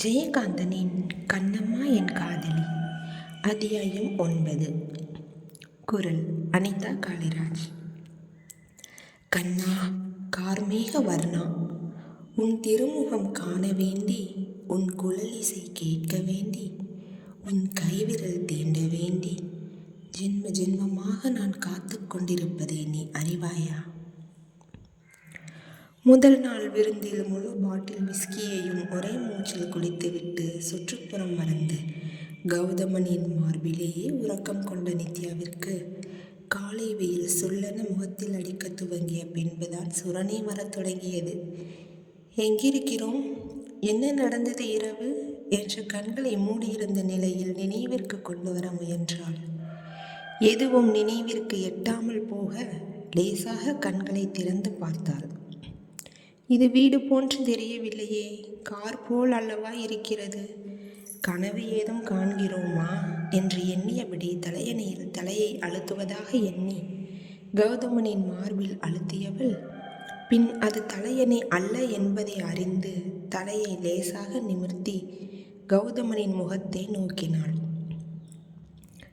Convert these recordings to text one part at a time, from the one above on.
ஜெயகாந்தனின் கண்ணம்மா என் காதலி. அத்தியாயம் ஒன்பது. குரல் அனிதா காளிராஜ். கண்ணா கார்மேக வர்ணா உன் திருமுகம் காண வேண்டி உன் குழலிசை கேட்க வேண்டி உன் கைவிரல் தீண்ட வேண்டி ஜென்ம ஜென்மமாக நான் காத்து கொண்டிருப்பதை நீ அறிவாயா? முதல் நாள் விருந்தில் முழு பாட்டில் விஸ்கியையும் ஒரே மூச்சில் குடித்துவிட்டு சுற்றுப்புறம் மறந்து கௌதமனின் மார்பிலேயே உறக்கம் கொண்ட நித்யாவிற்கு காலை வெயில் சொல்லென முகத்தில் அடிக்க துவங்கிய பின்புதான் சுரணை வரத் தொடங்கியது. எங்கிருக்கிறோம்? என்ன நடந்தது இரவு என்ற கண்களை மூடியிருந்த நிலையில் நினைவிற்கு கொண்டு வர முயன்றாள். எதுவும் நினைவிற்கு எட்டாமல் போக லேசாக கண்களை திறந்து பார்த்தாள். இது வீடு போன்று தெரியவில்லையே. கார் போல் அல்லவா இருக்கிறது. கனவு ஏதும் காண்கிறோமா? என்று எண்ணியபடி தலையணையில் தலையை அழுத்துவதாக எண்ணி கௌதமனின் மார்பில் அழுத்தியவள் பின் அது தலையணை அல்ல என்பதை அறிந்து தலையை லேசாக நிமிர்த்தி கௌதமனின் முகத்தை நோக்கினாள்.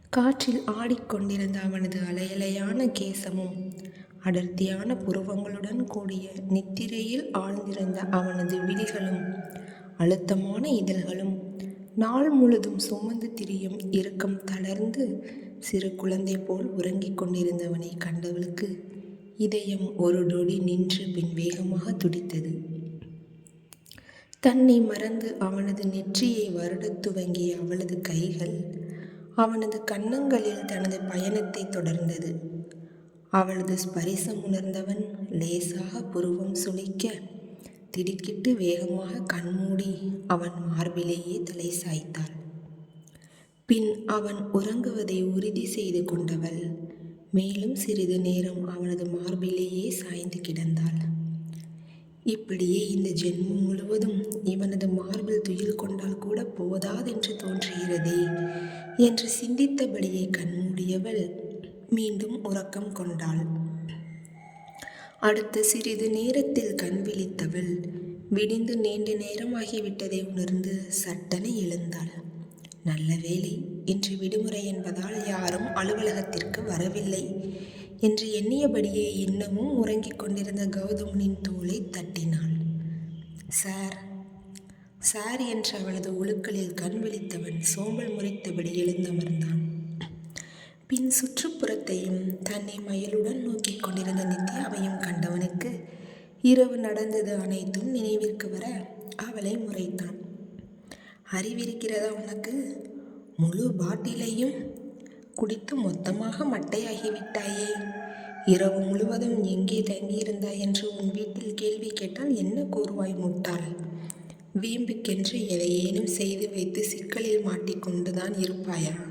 காற்றில் ஆடிக்கொண்டிருந்த அவனது அலையலையான கேசமும் அடர்த்தியான புருவங்களுடன் கூடிய நித்திரையில் ஆழ்ந்திருந்த அவனது விழிகளும் அழுத்தமான இதழ்களும் நாள் முழுதும் சுமந்து திரியும் இறுக்கம் தளர்ந்து சிறு குழந்தை போல் உறங்கிக் கொண்டிருந்தவனை கண்டவளுக்கு இதயம் ஒரு டொடி நின்று பின் வேகமாக துடித்தது. தன்னை மறந்து அவனது நெற்றியை வருடத் துவங்கிய அவளது கைகள் அவனது கன்னங்களில் தனது பயணத்தை தொடர்ந்தது. அவளது ஸ்பரிசம் உணர்ந்தவன் லேசாக புருவம் சுளிக்க திடுக்கிட்டு வேகமாக கண்மூடி அவன் மார்பிலேயே தலை சாய்த்தாள் பின் அவன் உறங்குவதை உறுதி செய்து கொண்டவள் மேலும் சிறிது நேரம் அவனது மார்பிலேயே சாய்ந்து கிடந்தாள். இப்படியே இந்த ஜென்மம் முழுவதும் இவனது மார்பில் துயில் கொண்டால் கூட போதாதென்று தோன்றுகிறதே என்று சிந்தித்தபடியே கண்மூடியவள் மீண்டும் உறக்கம் கொண்டாள். அடுத்த சிறிது நேரத்தில் கண் விழித்தவள். விடிந்து நீண்ட நேரமாகிவிட்டதை உணர்ந்து சட்டென எழுந்தாள். நல்ல வேலை இன்று விடுமுறை என்பதால் யாரும் அலுவலகத்திற்கு வரவில்லை என்று எண்ணியபடியே இன்னமும் உறங்கிக் கொண்டிருந்த கௌதமனின் தோலை தட்டினாள். சார் சார் என்ற அவளது ஒழுக்களில் கண் விழித்தவன் சோம்பல் முறைத்தபடி எழுந்தமர்ந்தான். பின் சுற்றுப்புறத்தையும் தன்னை மயலுடன் நோக்கி கொண்டிருந்த நித்யாவையும் கண்டவனுக்கு இரவு நடந்தது அனைத்தும் நினைவிற்கு வர அவளை முறைத்தான். அறிவிருக்கிறதா உனக்கு? முழு பாட்டிலையும் குடித்து மொத்தமாக மட்டையாகிவிட்டாயே. இரவு முழுவதும் எங்கே தங்கியிருந்தாய்? என்று உன் வீட்டில் கேள்வி கேட்டால் என்ன கூறுவாய் முட்டாள்? வீம்புக்கென்று எதையேனும் செய்து வைத்து சிக்கலில் மாட்டிக்கொண்டுதான் இருப்பாயா?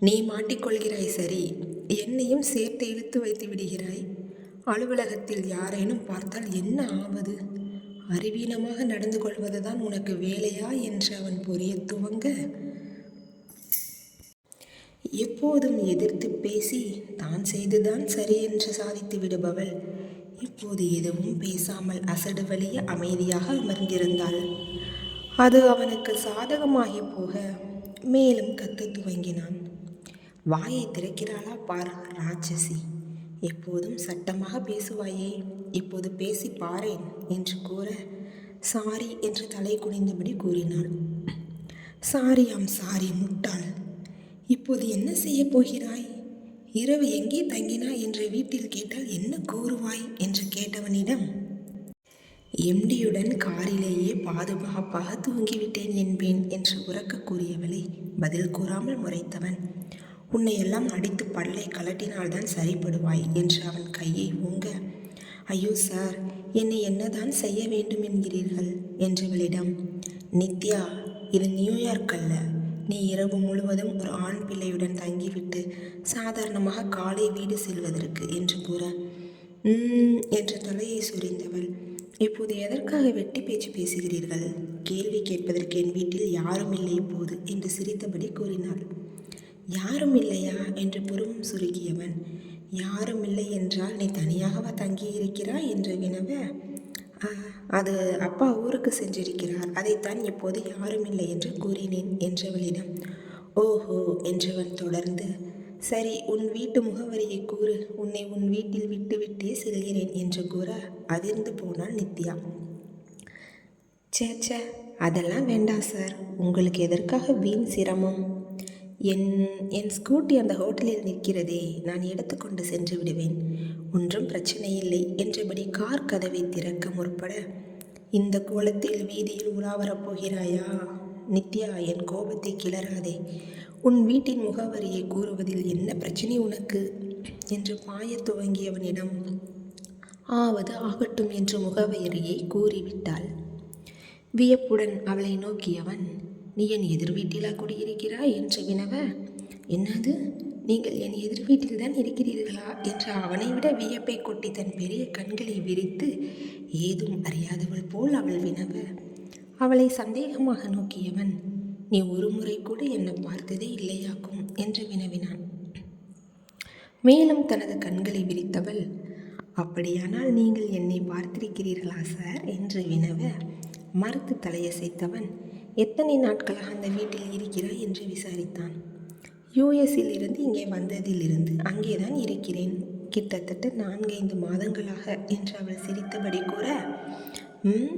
நீ மாட்டிக்கொள்கிறாய் சரி என்னையும் சேர்த்து இழுத்து வைத்து விடுகிறாய். அலுவலகத்தில் யாரேனும் பார்த்தால் என்ன ஆவது அறிவீனமாக நடந்து கொள்வதுதான் உனக்கு வேலையா என்று அவன் புரிய துவங்க. எப்போதும் எதிர்த்து பேசி தான் செய்துதான் சரி என்று சாதித்து விடுபவள். இப்போது எதுவும் பேசாமல் அசடு வழிய அமைதியாக அமர்ந்திருந்தாள். அது அவனுக்கு சாதகமாகி போக மேலும் கத்த துவங்கினான். வாயை திறக்கிறாளா பார் ராட்சசி. எப்போதும் சட்டமாக பேசுவாயே இப்போது பேசி பாரேன் என்று கூற சாரி என்று தலை குனிந்தபடி கூறினாள். சாரி ஆம் சாரி முட்டாள். இப்போது என்ன செய்ய போகிறாய்? இரவு எங்கே தங்கினாய் என்று வீட்டில் கேட்டால் என்ன கூறுவாய் என்று கேட்டவனிடம் எம்டியுடன் காரிலேயே பாதுகாப்பாக தூங்கிவிட்டேன் என்பேன் என்று உறக்க கூறியவளை பதில் கூறாமல் முறைத்தவன். உன்னை எல்லாம் அடித்து பல்லை கலட்டினால்தான் சரிப்படுவாய் என்று அவன் கையை ஓங்க ஐயோ சார் என்னை என்னதான் செய்ய வேண்டும் என்கிறீர்கள்? என்றவளிடம் நித்யா இது நியூயார்க் அல்ல. நீ இரவு முழுவதும் ஒரு ஆண் பிள்ளையுடன் தங்கிவிட்டு சாதாரணமாக காலை வீடு செல்வதற்கு என்று கூற என்று தலையை சுரிந்தவள் இப்போது எதற்காக வெட்டி பேச்சு பேசுகிறீர்கள்? கேள்வி கேட்பதற்கு என் வீட்டில் யாரும் இல்லை இப்போது என்று சிரித்தபடி கூறினாள். யாரும் இல்லையா என்று புருவம் சுருக்கியவன். யாரும் இல்லை என்றால் நீ தனியாகவா தங்கியிருக்கிறாய்? என்று வினவ "ஆ, அது அப்பா ஊருக்கு சென்றிருக்கிறார். அதைத்தான் இப்போது யாரும் இல்லை என்று கூறினேன் என்றவளிடம். ஓஹோ என்றவன் தொடர்ந்து சரி உன் வீட்டு முகவரியை கூறு. உன்னை உன் வீட்டில் விட்டுவிட்டே செல்கிறேன் என்று கூற அதிர்ந்து போனாள் நித்யா. ச்சே ச்சே அதெல்லாம் வேண்டாம் சார். உங்களுக்கு எதற்காக வீண் சிரமம்? என் என் ஸ்கூட்டி அந்த ஹோட்டலில் நிற்கிறதே நான் எடுத்துக்கொண்டு சென்று விடுவேன். ஒன்றும் பிரச்சனை இல்லை என்றபடி கார் கதவை திறக்க முற்பட. இந்த கோலத்தில் வீதியில் உலாவரப் போகிறாயா? நித்யா என் கோபத்தை கிளறாதே. உன் வீட்டின் முகவரியை கூறுவதில் என்ன பிரச்சனை உனக்கு? என்று பாயத் துவங்கியவனிடம் ஆவது ஆகட்டும் என்று முகவரியை கூறிவிட்டாள். வியப்புடன் அவளை நோக்கியவன் நீ என் எதிர் வீட்டிலா குடியிருக்கிறாய் என்று வினவ என்னது? நீங்கள் என் எதிர் வீட்டில்தான் இருக்கிறீர்களா? என்று அவனை விட வியப்பை கொட்டி தன் பெரிய கண்களை விரித்து ஏதும் அறியாதவள் போல் அவள் வினவ. அவளை சந்தேகமாக நோக்கியவன் நீ ஒரு முறை கூட என்னை பார்த்ததே இல்லையாக்கும் என்று வினவினான். மேலும் தனது கண்களை விரித்தவள் அப்படியானால் நீங்கள் என்னை பார்த்திருக்கிறீர்களா சார்? என்று வினவ மறுத்து தலையசைத்தவன் எத்தனை நாட்களாக அந்த வீட்டில் இருக்கிறாய் என்று விசாரித்தான். யூஎஸில் இருந்து இங்கே வந்ததிலிருந்து அங்கேதான் இருக்கிறேன். கிட்டத்தட்ட நான்கைந்து மாதங்களாக என்று அவள் சிரித்தபடி கூற ம்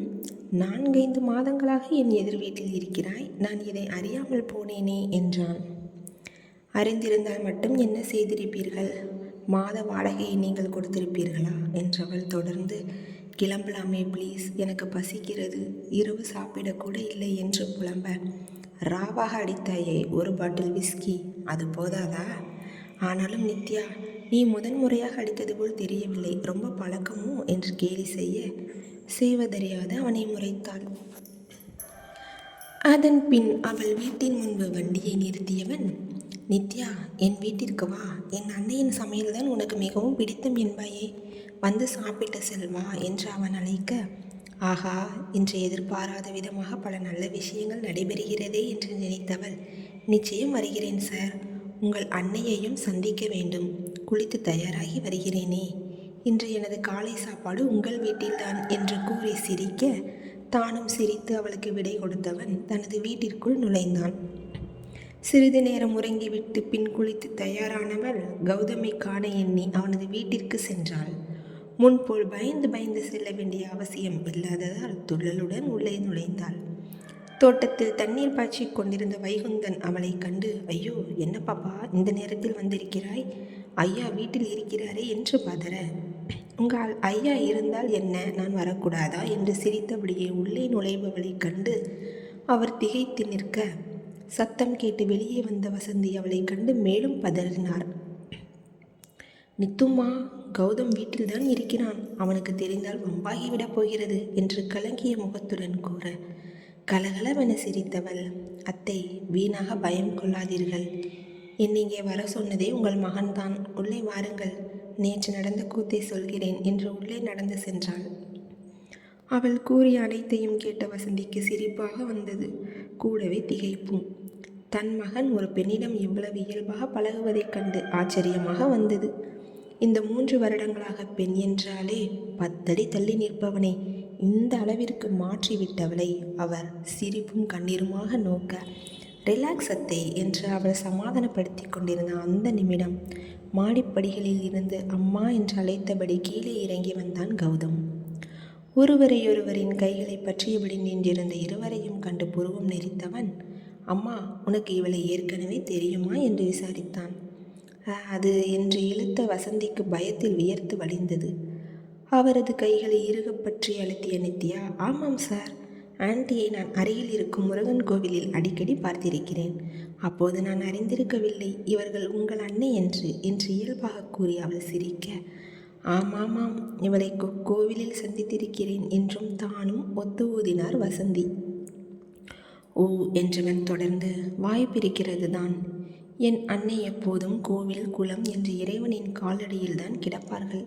நான்கைந்து மாதங்களாக என் எதிர் வீட்டில் இருக்கிறாய். நான் இதை அறியாமல் போனேனே என்றான். அறிந்திருந்தால் மட்டும் என்ன செய்திருப்பீர்கள்? மாத வாடகையை நீங்கள் கொடுத்திருப்பீர்களா? என்றவள் தொடர்ந்து கிளம்பலாமே ப்ளீஸ் எனக்கு பசிக்கிறது. இரவு சாப்பிடக்கூட இல்லை என்று புலம்ப. ராவாக அடித்தாயே ஒரு பாட்டில் விஸ்கி அது போதாதா? ஆனாலும் நித்யா நீ முதன் முறையாக அடித்தது போல் தெரியவில்லை. ரொம்ப பழக்கமோ? என்று கேலி செய்ய. செய்வதறியாது அவனை முறைத்தாள் அதன் பின் அவள் வீட்டின் முன்பு வண்டியை நிறுத்தியவன் நித்யா என் வீட்டிற்கு வா. என் அன்னையின் சமையல்தான் உனக்கு மிகவும் பிடித்தம் என்பாயே. வந்து சாப்பிட்டு செல்வா என்று அவன் அழைக்க ஆகா இன்று எதிர்பாராத விதமாக பல நல்ல விஷயங்கள் நடைபெறுகிறதே என்று நினைத்தவள். நிச்சயம் வருகிறேன் சார். உங்கள் அன்னையையும் சந்திக்க வேண்டும். குளித்து தயாராகி வருகிறேனே. இன்று எனது காலை சாப்பாடு உங்கள் வீட்டில்தான் என்று கூறி சிரிக்க தானும் சிரித்து அவளுக்கு விடை கொடுத்தவன் தனது வீட்டிற்குள் நுழைந்தான். சிறிது நேரம் உறங்கிவிட்டு பின் குளித்து தயாரானவள் கௌதமை காண எண்ணி அவனது வீட்டிற்கு சென்றாள். முன்போல் பயந்து பயந்து செல்ல வேண்டிய அவசியம் இல்லாததால் துள்ளலுடன் உள்ளே நுழைந்தாள். தோட்டத்தில் தண்ணீர் பாய்ச்சி கொண்டிருந்த வைகுந்தன் அவளை கண்டு ஐயோ என்ன பாப்பா இந்த நேரத்தில் வந்திருக்கிறாய்? ஐயா வீட்டில் இருக்கிறாரே என்று பதற. உங்கள் ஐயா இருந்தால் என்ன? நான் வரக்கூடாதா? என்று சிரித்தபடியே உள்ளே நுழைபவளை கண்டு அவர் திகைத்து நிற்க. சத்தம் கேட்டு வெளியே வந்த வசந்தி அவளை கண்டு மேலும் பதறினார். நித்துமா கௌதம் வீட்டில்தான் இருக்கிறான். அவனுக்கு தெரிந்தால் வம்பாகிவிடப் போகிறது என்று கலங்கிய முகத்துடன் கூற கலகலவென சிரித்தவள் அத்தை வீணாக பயம் கொள்ளாதீர்கள். என்னை இங்கே வர சொன்னதே உங்கள் மகன்தான். உள்ளே வாருங்கள். நேற்று நடந்த கூத்தை சொல்கிறேன் என்று உள்ளே நடந்து சென்றாள். அவள் கூறிய அனைத்தையும் கேட்ட வசந்திக்கு சிரிப்பாக வந்தது. கூடவே திகைப்பும். தன் மகன் ஒரு பெண்ணிடம் இவ்வளவு இயல்பாக பழகுவதைக் கண்டு ஆச்சரியமாக வந்தது. இந்த மூன்று வருடங்களாக பெண் என்றாலே பத்தடி தள்ளி நிற்பவனை. இந்த அளவிற்கு மாற்றிவிட்டவளை அவர் சிரிப்பும் கண்ணீருமாக நோக்க ரிலாக்ஸ் அத்தை என்று அவள் சமாதானப்படுத்தி கொண்டிருந்த அந்த நிமிடம் மாடிப்படிகளில் இருந்து அம்மா என்று அழைத்தபடி கீழே இறங்கி வந்தான் கௌதம். ஒருவரையொருவரின் கைகளை பற்றியபடி நின்றிருந்த இருவரையும் கண்டு புருவம் நெறித்தவன் அம்மா உனக்கு இவளை ஏற்கனவே தெரியுமா? என்று விசாரித்தான். அது என்று இழுத்த வசந்திக்கு பயத்தில் வியர்த்து வழிந்தது. அவரது கைகளை இறுகப் பற்றி அழுத்திய நித்யா ஆமாம் சார் ஆண்டியை நான் அருகில் இருக்கும் முருகன் கோவிலில் அடிக்கடி பார்த்திருக்கிறேன். அப்போது நான் அறிந்திருக்கவில்லை இவர்கள் உங்கள் அன்னை என்று என்று இயல்பாக கூறி அவள் சிரிக்க. ஆமாமாம் இவளை கோவிலில் சந்தித்திருக்கிறேன் என்றும் தானும் ஒத்து ஊதினார் வசந்தி. ஓ என்றவன் தொடர்ந்து வாய்ப்பிருக்கிறது தான் என் அன்னை எப்போதும் கோவில் குளம் என்று இறைவனின் காலடியில்தான் கிடப்பார்கள்.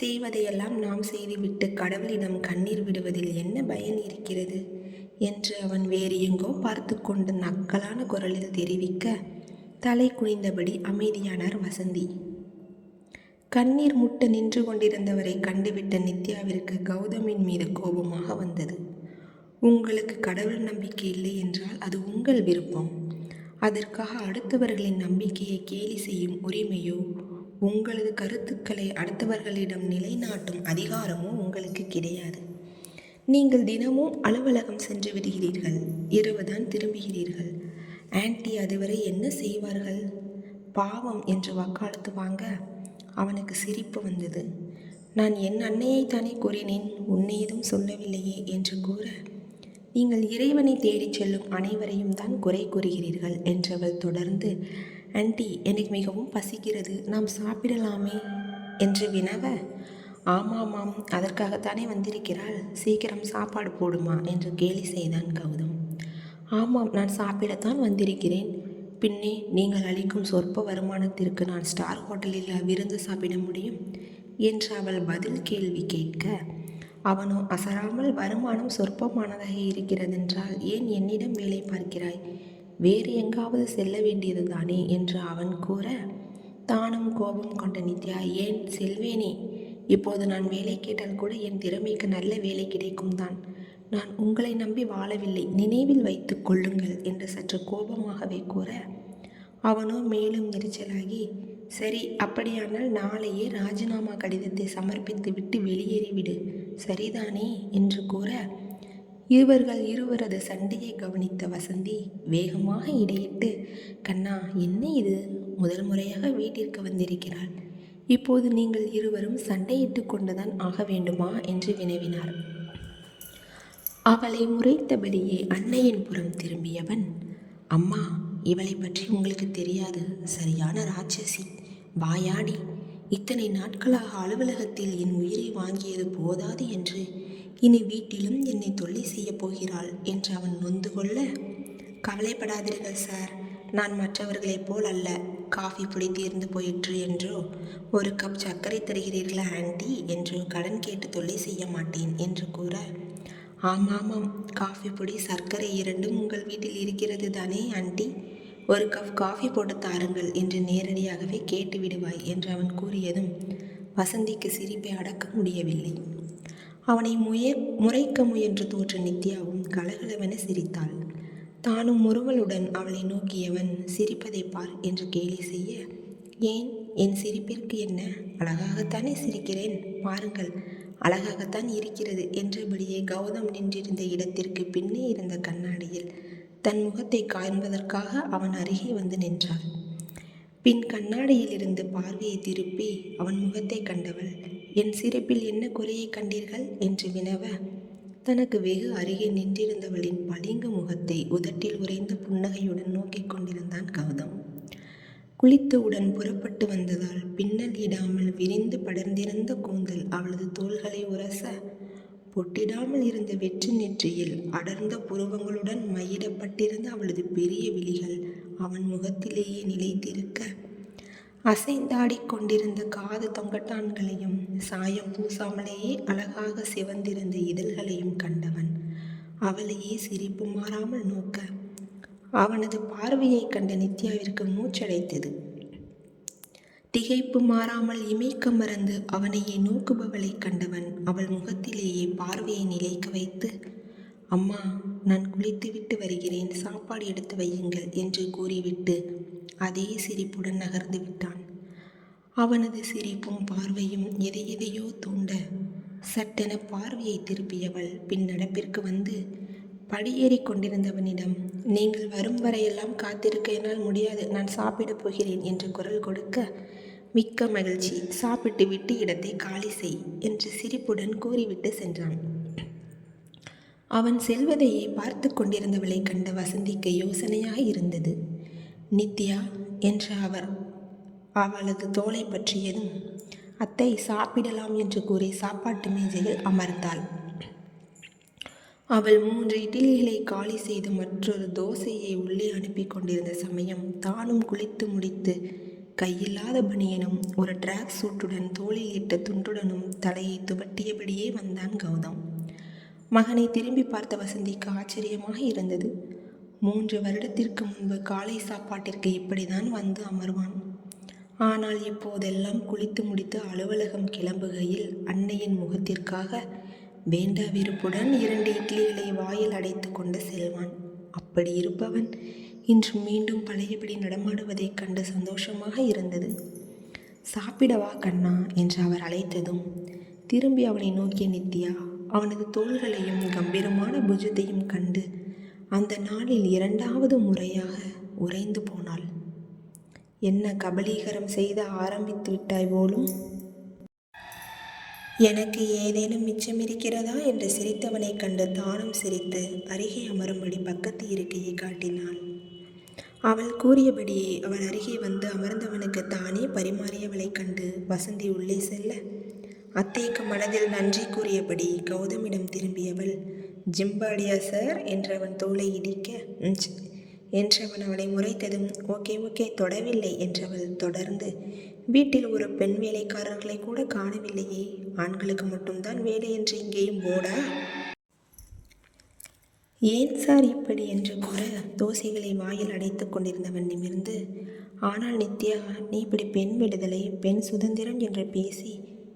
செய்வதையெல்லாம் நாம் செய்துவிட்டு கடவுளிடம் கண்ணீர் விடுவதில் என்ன பயன் இருக்கிறது? என்று அவன் வேறு எங்கோ பார்த்து கொண்டு நக்கலான குரலில் தெரிவிக்க தலை குனிந்தபடி அமைதியானார் வசந்தி. கண்ணீர் முட்ட நின்று கொண்டிருந்தவரை கண்டுவிட்ட நித்யாவிற்கு கௌதமின் மீது கோபமாக வந்தது. உங்களுக்கு கடவுள் நம்பிக்கை இல்லை என்றால் அது உங்கள் விருப்பம். அதற்காக அடுத்தவர்களின் நம்பிக்கையை கேலி செய்யும் உரிமையோ உங்களது கருத்துக்களை அடுத்தவர்களிடம் நிலைநாட்டும் அதிகாரமோ உங்களுக்கு கிடையாது. நீங்கள் தினமும் அலுவலகம் சென்று விடுகிறீர்கள் இரவுதான் திரும்புகிறீர்கள். ஆன்டி அதுவரை என்ன செய்வார்கள்? பாவம் என்று வக்காலத்து வாங்க அவனுக்கு சிரிப்பு வந்தது. நான் என் அன்னையைத்தானே கூறினேன் உன்னை ஏதும் சொல்லவில்லையே என்று கூற நீங்கள் இறைவனை தேடிச் செல்லும் அனைவரையும் தான் குறை கூறுகிறீர்கள் என்றவள் தொடர்ந்து ஆன்டி எனக்கு மிகவும் பசிக்கிறது. நாம் சாப்பிடலாமே என்று வினவ ஆமாமாம் அதற்காகத்தானே வந்திருக்கிறாள். சீக்கிரம் சாப்பாடு போடுமா என்று கேலி செய்தான் கௌதம். ஆமாம் நான் சாப்பிடத்தான் வந்திருக்கிறேன். பின்னே நீங்கள் அளிக்கும் சொற்ப வருமானத்திற்கு நான் ஸ்டார் ஹோட்டலில் விருந்து சாப்பிட முடியும்? என்று அவள் பதில் கேள்வி கேட்க அவனோ அசராமல் வருமானம் சொற்பமானதாக இருக்கிறதென்றால் ஏன் என்னிடம் வேலை பார்க்கிறாய்? வேறு எங்காவது செல்ல வேண்டியது தானே என்று அவன் கூற தானும் கோபம் கொண்ட நித்யா ஏன் செல்வேனே? இப்போது நான் வேலை கேட்டால் கூட என் திறமைக்கு நல்ல வேலை கிடைக்கும் தான் நான் உங்களை நம்பி வாழவில்லை. நினைவில் வைத்து கொள்ளுங்கள் என்று சற்று கோபமாகவே கூற அவனோ மேலும் எரிச்சலாகி சரி அப்படியானால் நாளையே ராஜினாமா கடிதத்தை சமர்ப்பித்து விட்டு வெளியேறிவிடு சரிதானே? என்று கூற இருவர்கள் இருவரது சண்டையை கவனித்த வசந்தி வேகமாக இடையிட்டு கண்ணா என்ன இது? முதல் முறையாக வீட்டிற்கு வந்திருக்கிறாள். இப்போது நீங்கள் இருவரும் சண்டையிட்டு கொண்டுதான் ஆக வேண்டுமா? என்று வினவினார். அவளை முறைத்தபடியே அன்னையின் புறம் திரும்பியவன் அம்மா இவளை பற்றி உங்களுக்கு தெரியாது. சரியான ராட்சசி. வாயாடி இத்தனை நாட்களாக அலுவலகத்தில் என் உயிரை வாங்கியது போதாது என்று இனி வீட்டிலும் என்னை தொல்லை செய்யப் போகிறாள் என்று அவன் நொந்து கொள்ள கவலைப்படாதீர்கள் சார் நான் மற்றவர்களைப் போல் அல்ல காஃபி பொடி தீர்ந்து போயிற்று என்றோ ஒரு கப் சர்க்கரை தருகிறீர்களா ஆண்டி என்றோ கடன் கேட்டு தொல்லை செய்ய மாட்டேன் என்று கூற ஆமாமாம் காஃபி பொடி சர்க்கரை இரண்டும் உங்கள் வீட்டில் இருக்கிறது தானே ஆண்டி? ஒரு கப் காஃபி போட்டு தாருங்கள் என்று நேரடியாகவே கேட்டு விடுவாய் என்று அவன் கூறியதும் வசந்திக்கு சிரிப்பை அடக்க முடியவில்லை. அவனை முய முறைக்க முயன்று தோற்ற நித்யாவும் கலகலவென சிரித்தாள். தானும் முறுவலுடன் அவளை நோக்கியவன் சிரிப்பதை பார் என்று கேலி செய்ய ஏன்? என் சிரிப்பிற்கு என்ன? அழகாகத்தானே சிரிக்கிறேன். பாருங்கள் அழகாகத்தான் இருக்கிறது என்றபடியே கௌதம் நின்றிருந்த இடத்திற்கு பின்னே இருந்த கண்ணாடியில் தன் முகத்தை காண்பதற்காக அவன் அருகே வந்து நின்றாள் பின் கண்ணாடியில் இருந்து பார்வையை திருப்பி அவன் முகத்தை கண்டவள். என் சிரிப்பில் என்ன குறையை கண்டீர்கள்? என்று வினவ தனக்கு வெகு அருகே நின்றிருந்தவளின் பளிங்கு முகத்தை உதட்டில் உறைந்த புன்னகையுடன் நோக்கிக் கொண்டிருந்தான் கௌதம். குளித்தவுடன் புறப்பட்டு வந்ததால் பின்னல் இடாமல் விரிந்து படர்ந்திருந்த கூந்தல் அவளது தோள்களை உரச பொட்டிடாமல் இருந்த வெற்று நெற்றியில் அடர்ந்த புருவங்களுடன் மையிடப்பட்டிருந்த அவளது பெரிய விழிகள் அவன் முகத்திலேயே நிலைத்திருக்க அசைந்தாடிக் கொண்டிருந்த காது தொங்கட்டான்களையும் சாயம் பூசாமலேயே அழகாக சிவந்திருந்த இதழ்களையும் கண்டவன் அவளையே சிரிப்பு மாறாமல் நோக்க அவனது பார்வையைக் கண்ட நித்யாவிற்கு மூச்சடைத்தது. திகைப்பு மாறாமல் இமைக்க மறந்து அவனையே நோக்குபவளைக் கண்டவன் அவள் முகத்திலேயே பார்வையை நிலைக்க வைத்து அம்மா நான் குளித்துவிட்டு வருகிறேன் சாப்பாடு எடுத்து வையுங்கள் என்று கூறிவிட்டு அதே சிரிப்புடன் நகர்ந்து விட்டான். அவனது சிரிப்பும் பார்வையும் எதை எதையோ தூண்ட சட்டென பார்வையை திருப்பியவள் பின் நடப்பிற்கு வந்து படியேறி கொண்டிருந்தவனிடம் நீங்கள் வரும் வரையெல்லாம் காத்திருக்க என்னால் முடியாது நான் சாப்பிடப் போகிறேன் என்று குரல் கொடுக்க மிக்க மகிழ்ச்சி. சாப்பிட்டு விட்டு இடத்தை காலி செய் என்று சிரிப்புடன் கூறிவிட்டு சென்றான். அவன் செல்வதையே பார்த்து கொண்டிருந்தவளை கண்ட வசந்திக்கு யோசனையாக இருந்தது. நித்யா என்ற அவர் அவளது தோலை பற்றியதும் அத்தை சாப்பிடலாம் என்று கூறி சாப்பாட்டு மேஜையில் அமர்ந்தாள். அவள் மூன்று இட்லிகளை காலி செய்து மற்றொரு தோசையை உள்ளே அனுப்பி கொண்டிருந்த சமயம் தானும் குளித்து முடித்து கையில்லாத பனியனும் ஒரு ட்ராக் சூட்டுடன் தோளில் இட்ட துண்டுடனும் தலையை துவட்டியபடியே வந்தான் கௌதம். மகனை திரும்பி பார்த்த வசந்திக்கு ஆச்சரியமாக இருந்தது. மூன்று வருடத்திற்கு முன்பு காலை சாப்பாட்டிற்கு இப்படிதான் வந்து அமர்வான். ஆனால் இப்போதெல்லாம் குளித்து முடித்து அலுவலகம் கிளம்புகையில் அன்னையின் முகத்திற்காக வேண்டா விருப்புடன் இரண்டு இட்லிகளை வாயில் அடைத்து கொண்டு செல்வான். அப்படி இருப்பவன் இன்று மீண்டும் பழையபடி நடமாடுவதைக் கண்டு சந்தோஷமாக இருந்தது. சாப்பிடவா கண்ணா? என்று அவர் அழைத்ததும் திரும்பி அவனை நோக்கிய நித்யா அவனது தோள்களையும் கம்பீரமான புஜத்தையும் கண்டு அந்த நாளில் இரண்டாவது முறையாக உறைந்து போனாள். என்ன கபலீகரம் செய்த ஆரம்பித்து விட்டாய் போலும்? எனக்கு ஏதேனும் மிச்சம் இருக்கிறதா? என்று சிரித்தவனைக் கண்டு தானும் சிரித்து அருகே அமரும்படி பக்கத்து இருக்கையை காட்டினாள். அவள் கூறியபடியே அவள் அருகே வந்து அமர்ந்தவனுக்கு தானே பரிமாறியவளை கண்டு வசந்தி உள்ளே செல்ல. அத்தைக்கு மனதில் நன்றி கூறியபடி கௌதமிடம் திரும்பியவள் ஜிம்பாடியா சார் என்றவன் தோளை இடிக்க என்றவன் அவளை முறைத்ததும் ஓகே ஓகே தொடவில்லை என்றவள் தொடர்ந்து வீட்டில் ஒரு பெண் வேலைக்காரர்களை கூட காணவில்லையே ஆண்களுக்கு மட்டும்தான் வேலை என்று இங்கேயும் போடா? ஏன் சார் இப்படி என்று கூற தோசைகளை வாயில் அடைத்து கொண்டிருந்தவன் நிமிர்ந்து ஆனால் நித்யா நீ இப்படி பெண் விடுதலை பெண் சுதந்திரம் என்று பேசி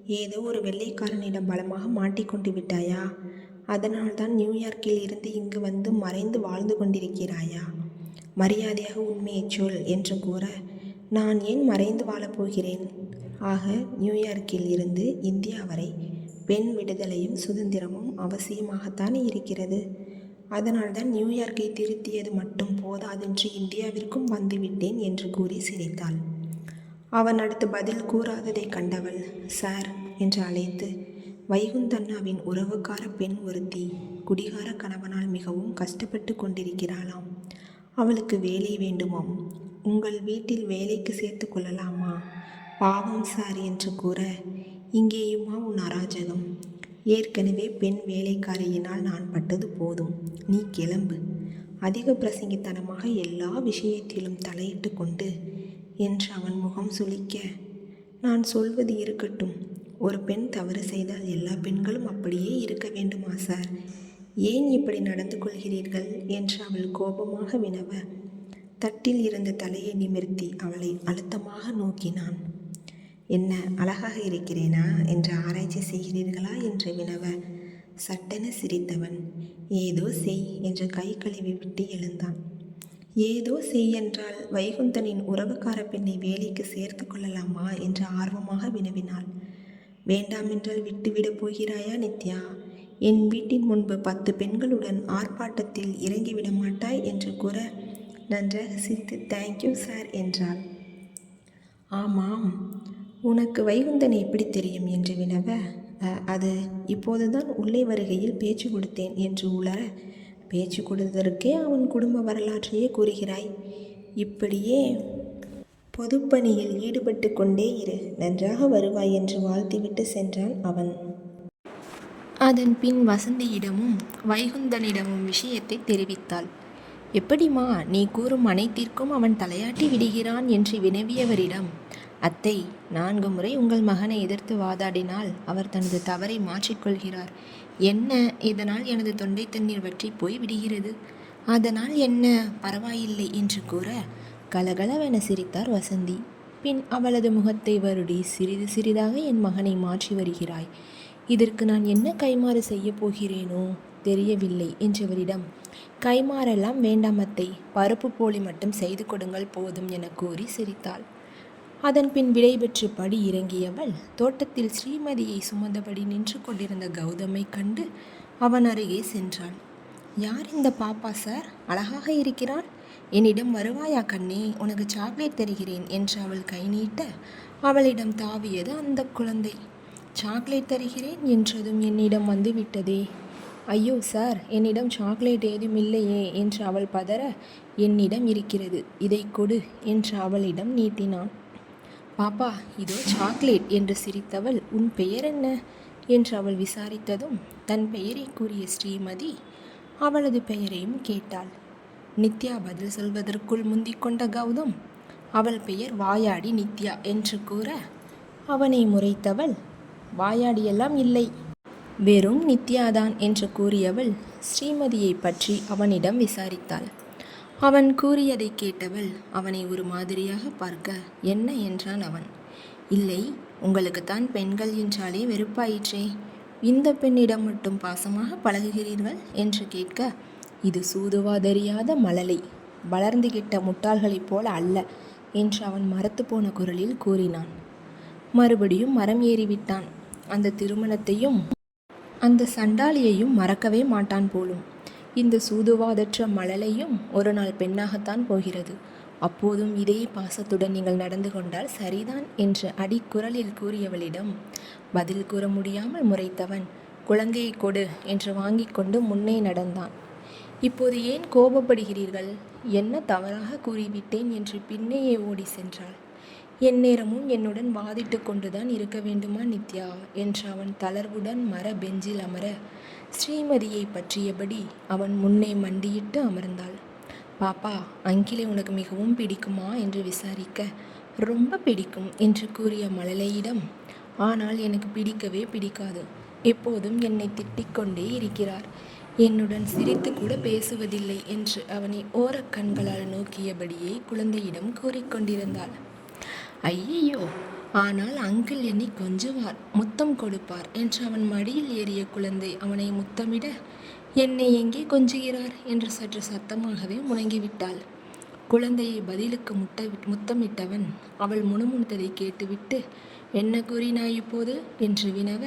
ஏதோ ஒரு வெள்ளைக்காரனிடம் பலமாக மாட்டிக்கொண்டு விட்டாயா? அதனால்தான் நியூயார்க்கில் இருந்து இங்கு வந்து மறைந்து வாழ்ந்து கொண்டிருக்கிறாயா? மரியாதையாக உண்மையைச் சொல் என்று கூற நான் ஏன் மறைந்து வாழப் போகிறேன்? ஆக நியூயார்க்கில் இருந்து இந்தியா வரை பெண் விடுதலையும் சுதந்திரமும் அவசியமாகத்தானே இருக்கிறது? அதனால்தான் நியூயார்க்கை திருத்தியது மட்டும் போதாதென்று இந்தியாவிற்கும் வந்துவிட்டேன் என்று கூறி சிரித்தாள். அவன் அடுத்து பதில் கூறாததைக் கண்டவள் சார் என்று அழைத்து வைகுந்தண்ணாவின் உறவுக்கார பெண் ஒருத்தி குடிகார கணவனால் மிகவும் கஷ்டப்பட்டு கொண்டிருக்கிறாளாம். அவளுக்கு வேலை வேண்டுமாம். உங்கள் வீட்டில் வேலைக்கு சேர்த்து கொள்ளலாமா? பாவம் சார் என்று கூற இங்கேயுமா உன் அராஜகம்? ஏற்கனவே பெண் வேலைக்காரியினால் நான் பட்டது போதும். நீ கிளம்பு. அதிக பிரசங்கித்தனமாக எல்லா விஷயத்திலும் தலையிட்டு கொண்டு என்று அவன் முகம் சுளிக்க. நான் சொல்வது இருக்கட்டும். ஒரு பெண் தவறு செய்தால் எல்லா பெண்களும் அப்படியே இருக்க வேண்டுமா சார்? ஏன் இப்படி நடந்து கொள்கிறீர்கள்? என்று அவள் கோபமாக வினவ. தட்டில் இருந்த தலையை நிமிர்த்தி அவளை அழுத்தமாக நோக்கினான். என்ன அழகாக இருக்கிறேனா என்று ஆராய்ச்சி செய்கிறீர்களா என்று வினவ சட்டென சிரித்தவன். ஏதோ செய் என்று கை கழுவி விட்டு எழுந்தான். ஏதோ செய் என்றால் வைகுந்தனின் உறவுக்கார பெண்ணை வேலைக்கு சேர்த்து கொள்ளலாமா என்று ஆர்வமாக வினவினாள். வேண்டாமென்றால் விட்டுவிடப் போகிறாயா நித்யா? என் வீட்டின் முன்பு பத்து பெண்களுடன் ஆர்ப்பாட்டத்தில் இறங்கிவிட மாட்டாய் என்று கூற நன்றாக சிரித்து தேங்க்யூ சார் என்றாள். ஆமாம். உனக்கு வைகுந்தன் எப்படி தெரியும் என்று வினவ "அ, அது இப்போதுதான் உள்ளே வருகையில் பேச்சு கொடுத்தேன் என்று உளர பேச்சு கொடுத்ததற்கே அவன் குடும்ப வரலாற்றையே கூறுகிறாய். இப்படியே பொதுப்பணியில் ஈடுபட்டு கொண்டே இரு நன்றாக வருவாய் என்று வாழ்த்திவிட்டு சென்றான் அவன். அதன் பின் வசந்தியிடமும் வைகுந்தனிடமும் விஷயத்தை தெரிவித்தாள். எப்படிம்மா நீ கூறும் அனைத்திற்கும் அவன் தலையாட்டி விடுகிறான் என்று வினவியவரிடம் அத்தை நான்கு முறை உங்கள் மகனை எதிர்த்து வாதாடினால் அவர் தனது தவறை மாற்றிக்கொள்கிறார் என்ன? இதனால் எனது தொண்டை தண்ணீர் வற்றி போய் விடுகிறது. அதனால் என்ன? பரவாயில்லை என்று கூற கலகலவென சிரித்தார் வசந்தி. பின் அவளது முகத்தை வருடி சிறிது சிறிதாக என் மகனை மாற்றி வருகிறாய். இதற்கு நான் என்ன கைமாறு செய்யப் போகிறேனோ தெரியவில்லை என்றவரிடம் கைமாறெல்லாம் வேண்டாம் அத்தை. பருப்பு போலி மட்டும் செய்து கொடுங்கள் போதும் என கூறி சிரித்தாள். அதன் பின் விடைபெற்று படி இறங்கியவள். தோட்டத்தில் ஸ்ரீமதியை சுமந்தபடி நின்று கொண்டிருந்த கௌதமை கண்டு அவன் அருகே சென்றாள். யார் இந்த பாப்பா சார்? அழகாக இருக்கிறாள். என்னிடம் வருவாயா கண்ணே? உனக்கு சாக்லேட் தருகிறேன் என்று அவள் கை நீட்ட அவளிடம் தாவியது அந்த குழந்தை. சாக்லேட் தருகிறேன் என்றதும் என்னிடம் வந்து விட்டதே ஐயோ சார் என்னிடம் சாக்லேட் ஏதும் இல்லையே என்று அவள் பதற. என்னிடம் இருக்கிறது இதை கொடு என்று அவளிடம் நீட்டினான். பாப்பா இதோ சாக்லேட் என்று சிரித்தவள் உன் பெயர் என்ன என்று அவள் விசாரித்ததும் தன் பெயரை கூறிய ஸ்ரீமதி அவளது பெயரையும் கேட்டாள். நித்யா பதில் சொல்வதற்குள் முந்திக்கொண்ட கௌதம் அவள் பெயர் வாயாடி நித்யா என்று கூற அவனை முறைத்தவள் வாயாடியெல்லாம் இல்லை. வெறும் நித்யாதான் என்று கூறியவள் ஸ்ரீமதியை பற்றி அவனிடம் விசாரித்தாள். அவன் கூறியதைக் கேட்டவள் அவனை ஒரு மாதிரியாக பார்க்க என்ன? என்றான் அவன். இல்லை உங்களுக்குத்தான் பெண்கள் என்றாலே வெறுப்பாயிற்றே. இந்த பெண்ணிடம் மட்டும் பாசமாக பழகுகிறீர்கள்? என்று கேட்க இது சூதுவாதறியாத மழலை. வளர்ந்துகிட்ட முட்டாள்களைப் போல அல்ல என்று அவன் மரத்து போன குரலில் கூறினான். மறுபடியும் மரம் ஏறிவிட்டான். அந்த திருமணத்தையும் அந்த சண்டாளியையும் மறக்கவே மாட்டான் போலும். இந்த சூதுவாதற்ற மழலையும் ஒரு நாள் பெண்ணாகத்தான் போகிறது. அப்போதும் இதே பாசத்துடன் நீங்கள் நடந்து கொண்டால் சரிதான் என்று அடிக்குரலில் கூறியவளிடம் பதில் கூற முடியாமல் முறைத்தவன் குழந்தையை கொடு என்று வாங்கிக் கொண்டு முன்னே நடந்தான். இப்போது ஏன் கோபப்படுகிறீர்கள்? என்ன தவறாக கூறிவிட்டேன்? என்று பின்னேயே ஓடி சென்றாள். எந்நேரமும் என்னுடன் வாதிட்டு கொண்டுதான் இருக்க வேண்டுமா நித்யா? என்று அவன் தளர்வுடன் மர பெஞ்சில் அமர ஸ்ரீமதியை பற்றியபடி அவன் முன்னே மண்டியிட்டு அமர்ந்தாள். பாப்பா அங்கிலே உனக்கு மிகவும் பிடிக்குமா? என்று விசாரிக்க ரொம்ப பிடிக்கும் என்று கூறிய மழலையிடம் ஆனால் எனக்கு பிடிக்கவே பிடிக்காது. எப்போதும் என்னை திட்டிக்கொண்டே இருக்கிறார். என்னுடன் சிரித்து கூட பேசுவதில்லை என்று அவனை ஓரக் கண்களால் நோக்கியபடியே குழந்தையிடம் கூறிக்கொண்டிருந்தாள் ஐயையோ! ஆனால் அங்கிள் என்னை கொஞ்சுவார் முத்தம் கொடுப்பார் என்று அவன் மடியில் ஏறிய குழந்தை அவனை முத்தமிட என்னை எங்கே கொஞ்சுகிறார்? என்று சற்று சத்தமாகவே முணங்கிவிட்டாள். குழந்தையை பதிலுக்கு முட்ட முத்தமிட்டவன் அவள் முணுமுணுத்ததை கேட்டுவிட்டு என்ன கூறினாய் இப்போது? என்று வினவ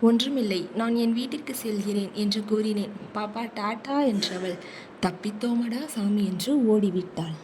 ஒன்றுமில்லை நான் என் வீட்டிற்கு செல்கிறேன் என்று கூறினேன். பாப்பா டாட்டா என்றவள் தப்பித்தோமடா சாமி என்று ஓடிவிட்டாள்.